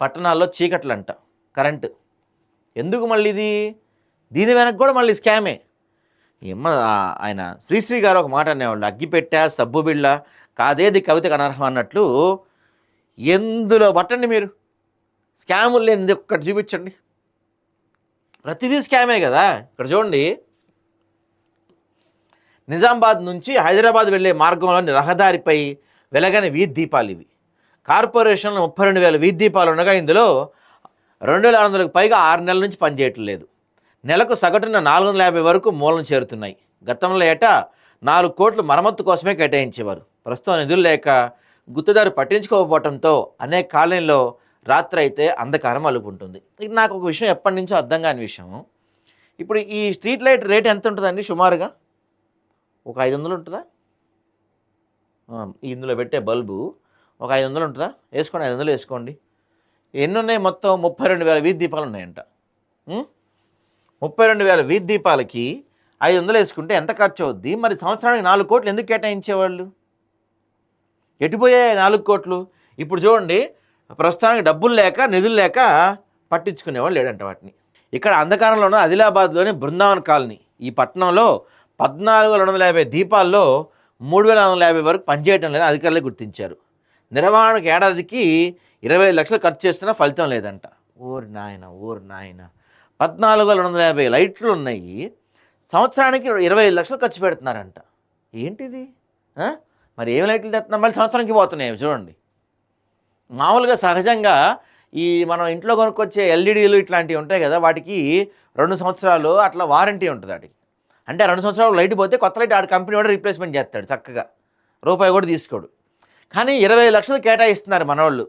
పట్టణాల్లో చీకట్లంట కరెంటు. ఎందుకు మళ్ళీ ఇది? దీని వెనక కూడా మళ్ళీ స్కామే. ఏమ ఆయన శ్రీశ్రీ గారు ఒక మాట అనేవాళ్ళు అగ్గిపెట్ట సబ్బు బిళ్ళ కాదేది కవితకు అనర్హం అన్నట్లు ఎందులో పట్టండి మీరు? స్కాములు లేనిది ఒక్కటి చూపించండి. ప్రతిదీ స్కామే కదా. ఇక్కడ చూడండి. నిజామాబాద్ నుంచి హైదరాబాద్ వెళ్ళే మార్గంలోని రహదారిపై వెలగని వీధి దీపాలు ఇవి. కార్పొరేషన్లో ముప్పై రెండు వేల వీధిపాలు ఉండగా ఇందులో రెండు వేల ఆరు వందలకు పైగా ఆరు నెలల నుంచి పనిచేయటం లేదు. నెలకు సగటున నాలుగు వందల యాభై వరకు మూలం చేరుతున్నాయి. గతంలో ఏటా నాలుగు కోట్లు మరమ్మత్తు కోసమే కేటాయించేవారు. ప్రస్తుతం నిధులు లేక గుత్తదారు పట్టించుకోకపోవడంతో అనేక కాలనీలో రాత్రి అయితే అంధకారం అలుపుంటుంది. ఇది నాకు ఒక విషయం ఎప్పటి నుంచో అర్థం కాని విషయం. ఇప్పుడు ఈ స్ట్రీట్ లైట్ రేట్ ఎంత ఉంటుందండి సుమారుగా? ఒక ఐదు వందలు ఉంటుందా? ఇందులో పెట్టే బల్బు ఒక ఐదు వందలు ఉంటుందా? వేసుకోండి ఐదు వందలు వేసుకోండి. ఎన్ని ఉన్నాయి మొత్తం? ముప్పై రెండు వేల వీధి దీపాలు ఉన్నాయంట. ముప్పై రెండు వేల వీధి దీపాలకి ఐదు వందలు వేసుకుంటే ఎంత ఖర్చు అవుద్ది? మరి సంవత్సరానికి నాలుగు కోట్లు ఎందుకు కేటాయించేవాళ్ళు? ఎటుపోయాయి నాలుగు కోట్లు? ఇప్పుడు చూడండి ప్రస్తుతానికి డబ్బులు లేక నిధులు లేక పట్టించుకునేవాళ్ళు లేడంట వాటిని. ఇక్కడ అంధకారంలో ఉన్న ఆదిలాబాద్లోని బృందావన్ కాలనీ ఈ పట్టణంలో పద్నాలుగు రెండు వందల యాభై దీపాల్లో మూడు వేల నాలుగు వందల యాభై వరకు పనిచేయడం లేదని అధికారులు గుర్తించారు. నిర్వహణకు ఏడాదికి ఇరవై లక్షలు ఖర్చు చేస్తున్నా ఫలితం లేదంట. ఓరి నాయన ఓరి నాయన. పద్నాలుగు వేల రెండు వందల యాభై లైట్లు ఉన్నాయి. సంవత్సరానికి ఇరవై ఐదు లక్షలు ఖర్చు పెడుతున్నారంట. ఏంటిది? మరి ఏం లైట్లు తెస్తున్నా? మళ్ళీ సంవత్సరానికి పోతున్నాయి చూడండి. మామూలుగా సహజంగా ఈ మనం ఇంట్లో కొనుక్కొచ్చే ఎల్ఈడీలు ఇట్లాంటివి ఉంటాయి కదా వాటికి రెండు సంవత్సరాలు అట్లా వారంటీ ఉంటుంది వాటికి. అంటే రెండు సంవత్సరాలు లైట్ పోతే కొత్త లైట్ ఆడ కంపెనీ కూడా రీప్లేస్మెంట్ చేస్తాడు చక్కగా. రూపాయి కూడా తీసుకోడు. కానీ ఇరవై లక్షలు కేటాయిస్తున్నారు మనవాళ్ళు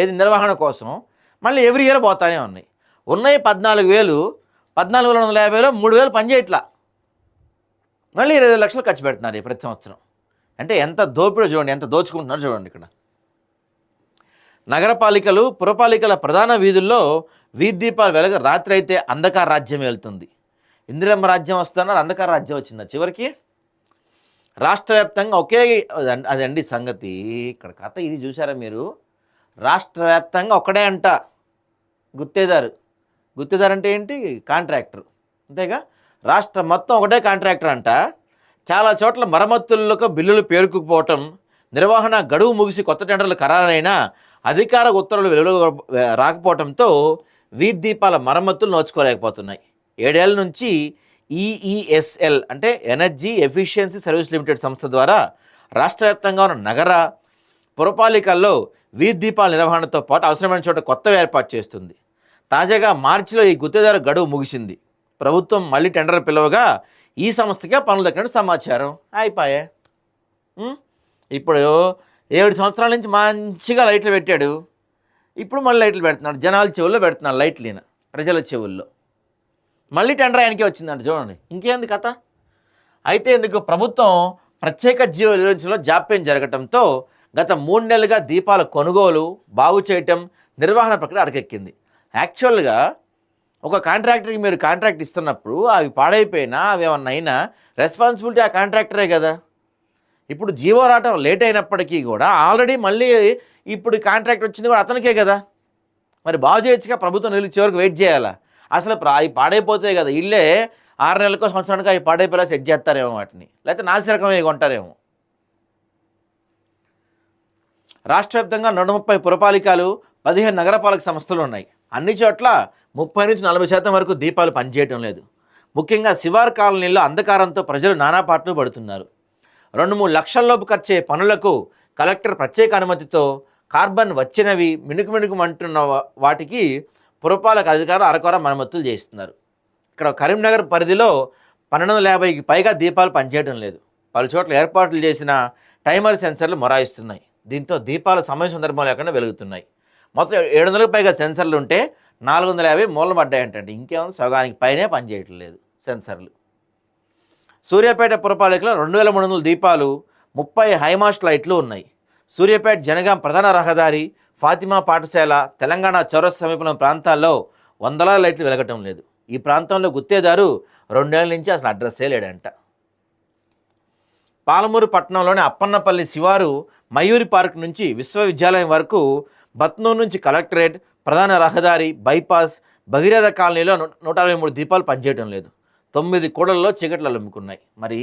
ఏది నిర్వహణ కోసం. మళ్ళీ ఎవ్రీ ఇయర్ పోతానే ఉన్నాయి. ఉన్నాయి పద్నాలుగు వేలు పద్నాలుగు వేల వందల యాభైలో మూడు వేలు పనిచేయట్లా. మళ్ళీ ఇరవై లక్షలు ఖర్చు పెడుతున్నారు ఈ ప్రతి సంవత్సరం. అంటే ఎంత దోపిడో చూడండి ఎంత దోచుకుంటున్నారో చూడండి ఇక్కడ. నగరపాలికలు పురపాలికల ప్రధాన వీధుల్లో వీధి దీపాలు వెలగ రాత్రి అయితే అంధకార రాజ్యం వెళ్తుంది. ఇందిరమ్మ రాజ్యం వస్తున్నారు అంధకార రాజ్యం వచ్చిందా చివరికి. రాష్ట్ర వ్యాప్తంగా ఒకే అదండి- సంగతి. ఇక్కడ కథ ఇది చూసారా మీరు? రాష్ట్ర వ్యాప్తంగా ఒకడే అంట గుత్తేదారు. గుత్తేదారు అంటే ఏంటి? కాంట్రాక్టర్. అంతేగా? రాష్ట్రం మొత్తం ఒకటే కాంట్రాక్టర్ అంట. చాలా చోట్ల మరమ్మతులకు బిల్లులు పేరుకుపోవటం నిర్వహణ గడువు ముగిసి కొత్త టెండర్లు ఖరారైనా అధికార ఉత్తర్వులు వెలువ రాకపోవడంతో వీధి దీపాల మరమ్మతులు నోచుకోలేకపోతున్నాయి. ఏడేళ్ళ నుంచి ఈఈఎస్ఎల్ అంటే ఎనర్జీ ఎఫిషియన్సీ సర్వీస్ లిమిటెడ్ సంస్థ ద్వారా రాష్ట్ర వ్యాప్తంగా ఉన్న నగర పురపాలికల్లో వీధి దీపాల నిర్వహణతో పాటు అవసరమైన చోట కొత్తవి ఏర్పాటు చేస్తుంది. తాజాగా మార్చిలో ఈ గుత్తేదారు గడువు ముగిసింది. ప్రభుత్వం మళ్ళీ టెండర్ పిలవగా ఈ సంస్థకే పనులు దక్కినట్టు సమాచారం అయిపోయా. ఇప్పుడు ఏడు సంవత్సరాల నుంచి మంచిగా లైట్లు పెట్టాడు. ఇప్పుడు మళ్ళీ లైట్లు పెడుతున్నాడు. జనాల చెవుల్లో పెడుతున్నాడు లైట్లు ఈయన ప్రజల చెవుల్లో. మళ్ళీ టెండర్ ఆయనకే వచ్చిందంట చూడండి. ఇంకేంది కథ? అయితే ఇందుకు ప్రభుత్వం ప్రత్యేక జీవ విలువలో జాప్యం జరగటంతో గత మూడు నెలలుగా దీపాల కొనుగోలు బాగు చేయటం నిర్వహణ ప్రక్రియ అడకెక్కింది యాక్చువల్గా ఒక కాంట్రాక్టర్కి మీరు కాంట్రాక్ట్ ఇస్తున్నప్పుడు అవి పాడైపోయినా అవి ఏమన్నా అయినా రెస్పాన్సిబిలిటీ ఆ కాంట్రాక్టరే కదా. ఇప్పుడు జీవో రావటం లేట్ అయినప్పటికీ కూడా ఆల్రెడీ మళ్ళీ ఇప్పుడు కాంట్రాక్ట్ వచ్చింది కూడా అతనికే కదా. మరి బాగు చేయొచ్చుగా ప్రభుత్వం నిలిచే వరకు వెయిట్ చేయాలా? అసలు అవి పాడైపోతాయి కదా. ఇల్లే ఆరు నెలలకు సంవత్సరానికి అవి పాడైపోయేలా సెట్ చేస్తారేమో వాటిని. లేకపోతే నాసిరకమే కొంటారేమో. రాష్ట్ర వ్యాప్తంగా నూట ముప్పై పురపాలికలు పదిహేను నగరపాలక సంస్థలు ఉన్నాయి. అన్ని చోట్ల ముప్పై నుంచి నలభై శాతం వరకు దీపాలు పనిచేయటం లేదు. ముఖ్యంగా శివార్ కాలనీలో అంధకారంతో ప్రజలు నానా పాటలు పడుతున్నారు. రెండు మూడు లక్షల్లోపు ఖర్చే పనులకు కలెక్టర్ ప్రత్యేక అనుమతితో కార్బన్ వచ్చినవి మిణుకు మిణుకుమంటున్న అంటున్న వాటికి పురపాలక అధికారులు అరకొర మరమ్మతులు చేస్తున్నారు. ఇక్కడ కరీంనగర్ పరిధిలో పన్నెండు వందల యాభైకి పైగా దీపాలు పనిచేయడం లేదు. పలు చోట్ల ఏర్పాట్లు చేసిన టైమర్ సెన్సర్లు మొరాయిస్తున్నాయి. దీంతో దీపాలు సమయ సందర్భం లేకుండా వెలుగుతున్నాయి. మొత్తం ఏడు వందలకు పైగా సెన్సర్లు ఉంటే నాలుగు వందల యాభై మూలలు పడ్డాయంటండి ఇంకేముంది సగానికి పైనే పనిచేయటం లేదు సెన్సర్లు. సూర్యాపేట పురపాలికలో రెండు వేల మూడు వందల దీపాలు ముప్పై హైమాస్ట్ లైట్లు ఉన్నాయి. సూర్యాపేట జనగాం ప్రధాన రహదారి ఫాతిమా పాఠశాల తెలంగాణ చౌరస్ సమీపంలో ప్రాంతాల్లో వందల లైట్లు వెలగటం లేదు. ఈ ప్రాంతంలో గుత్తేదారు రెండేళ్ళ నుంచి అసలు అడ్రస్సే లేడంట. పాలమూరు పట్టణంలోని అప్పన్నపల్లి శివారు మయూరి పార్క్ నుంచి విశ్వవిద్యాలయం వరకు బత్నూర్ నుంచి కలెక్టరేట్ ప్రధాన రహదారి బైపాస్ భగీరథ కాలనీలో నూట అరవై మూడు దీపాలు పనిచేయడం లేదు. తొమ్మిది కూడల్లో చీకట్లు అలుముకున్నాయి. మరి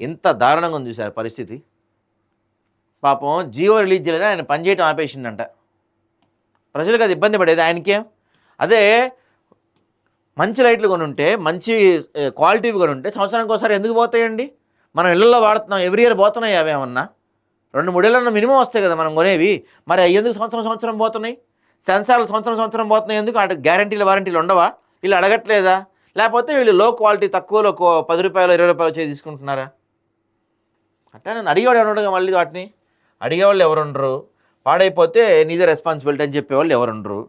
ఎంత దారుణంగా ఉంది చూసారు పరిస్థితి. పాపం జియో రిలీజ్ చేయలేదని ఆయన పనిచేయటం ఆపేసిందంట ప్రజలకు అది ఇబ్బంది పడేది ఆయనకేం. అదే మంచి లైట్లు కొని ఉంటే మంచి క్వాలిటీవి కొని ఉంటే సంవత్సరానికి ఒకసారి ఎందుకు పోతాయండి? మనం ఇళ్ళల్లో వాడుతున్నాం ఎవ్రీ ఇయర్ పోతున్నాయి అవేమన్నా రెండు మూడేళ్ళన్నా మినిమం వస్తాయి కదా మనం కొనేవి. మరి ఎందుకు సంవత్సరం సంవత్సరం పోతున్నాయి? సెన్సార్లు సంవత్సరం సంవత్సరం పోతున్నాయి ఎందుకు? అటు గ్యారంటీలు వారంటీలు ఉండవా? వీళ్ళు అడగట్లేదా? లేకపోతే వీళ్ళు లో క్వాలిటీ తక్కువలో పది రూపాయలు ఇరవై రూపాయలు చేసి తీసుకుంటున్నారా? అట్టా నేను అడిగేవాడు ఎవరు మళ్ళీ వాటిని. అడిగేవాళ్ళు ఎవరుండరు? పాడైపోతే నీదే రెస్పాన్సిబిలిటీ అని చెప్పేవాళ్ళు ఎవరుండరు?